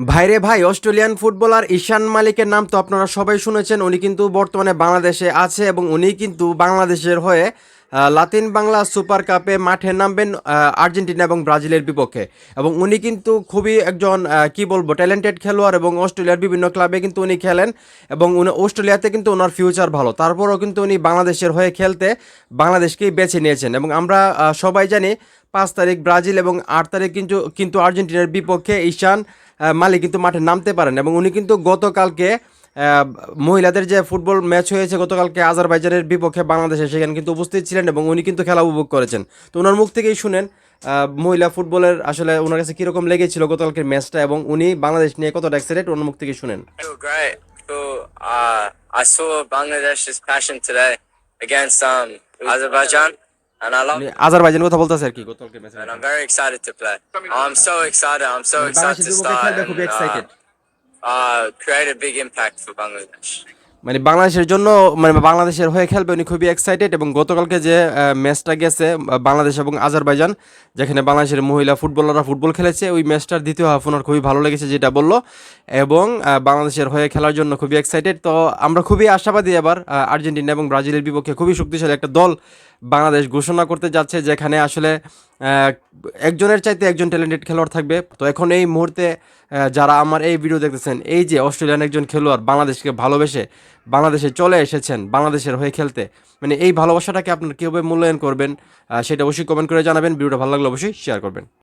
ভাইরে ভাই, Australian footballer ঈশান মালিকের নাম তো আপনারা সবাই শুনেছেন। উনি কিন্তু বর্তমানে বাংলাদেশে আছে এবং উনি কিন্তু বাংলাদেশের হয়ে লাতিন বাংলা সুপার কাপে মাঠে নামবেন আর্জেন্টিনা এবং ব্রাজিলের বিপক্ষে। এবং উনি কিন্তু খুবই একজন কি বলব ট্যালেন্টেড খেলোয়াড় এবং অস্ট্রেলিয়ার বিভিন্ন ক্লাবে কিন্তু উনি খেলেন এবং উনি অস্ট্রেলিয়াতে কিন্তু ওনার ফিউচার ভালো। তারপরেও কিন্তু উনি বাংলাদেশের হয়ে খেলতে বাংলাদেশকেই বেছে নিয়েছেন এবং আমরা সবাই জানি পাঁচ তারিখ ব্রাজিল এবং আট তারিখ কিন্তু কিন্তু আর্জেন্টিনার বিপক্ষে ঈশান মালিক কিন্তু মাঠে নামতে পারেন এবং উনি কিন্তু গতকালকে মহিলাদের যে ফুটবল ম্যাচ হয়েছে গতকালকে আজারবাইজানের বিপক্ষে বাংলাদেশে সেখানে কিন্তু উপস্থিত ছিলেন এবং উনি কিন্তু খেলা উপভোগ করেছেন। তো ওনার মুখ থেকেই শুনেন মহিলা ফুটবলের আসলে ওনার কাছে কীরকম লেগেছিল গতকালকের ম্যাচটা এবং উনি বাংলাদেশ নিয়ে কতটা এক্সাইটেড ওনার মুখ থেকেই শুনেন। Uh, I saw Bangladesh's passion today against um, Azerbaijan, and I love উনি it. আজারবাইজানের কথা বলতেছে আর কি গতকালকে ম্যাচে And I'm very excited to play. I'm so excited. I'm so excited বাংলাদেশের to বিপক্ষে start খেলবে and খুবই excited uh, uh, create a big impact for Bangladesh. মানে বাংলাদেশের জন্য মানে বাংলাদেশের হয়ে খেলবে উনি খুবই এক্সাইটেড এবং গতকালকে যে ম্যাচটা গেছে বাংলাদেশ এবং আজারবাইজান, যেখানে বাংলাদেশের মহিলা ফুটবলাররা ফুটবল খেলেছে, ওই ম্যাচটার দ্বিতীয় হাফ ওনার খুবই ভালো লেগেছে যেটা বলল এবং বাংলাদেশের হয়ে খেলার জন্য খুবই এক্সাইটেড তো আমরা খুবই আশাবাদী এবার আর্জেন্টিনা এবং ব্রাজিলের বিপক্ষে খুবই শক্তিশালী একটা দল বাংলাদেশ ঘোষণা করতে যাচ্ছে, যেখানে আসলে একজনের চাইতে একজন ট্যালেন্টেড খেলোয়াড় থাকবে। তো এখন এই মুহূর্তে যারা আমার এই ভিডিও দেখতেছেন, এই যে অস্ট্রেলিয়ান একজন খেলোয়াড় বাংলাদেশকে ভালোবেসে বাংলাদেশে চলে এসেছেন, বাংলাদেশের হয়ে খেলতে। মানে এই ভালোবাসাটাকে আপনার কীভাবে মূল্যায়ন করবেন সেটা অবশ্যই কমেন্ট করে জানাবেন। ভিডিওটা ভালো লাগলে অবশ্যই শেয়ার করবেন।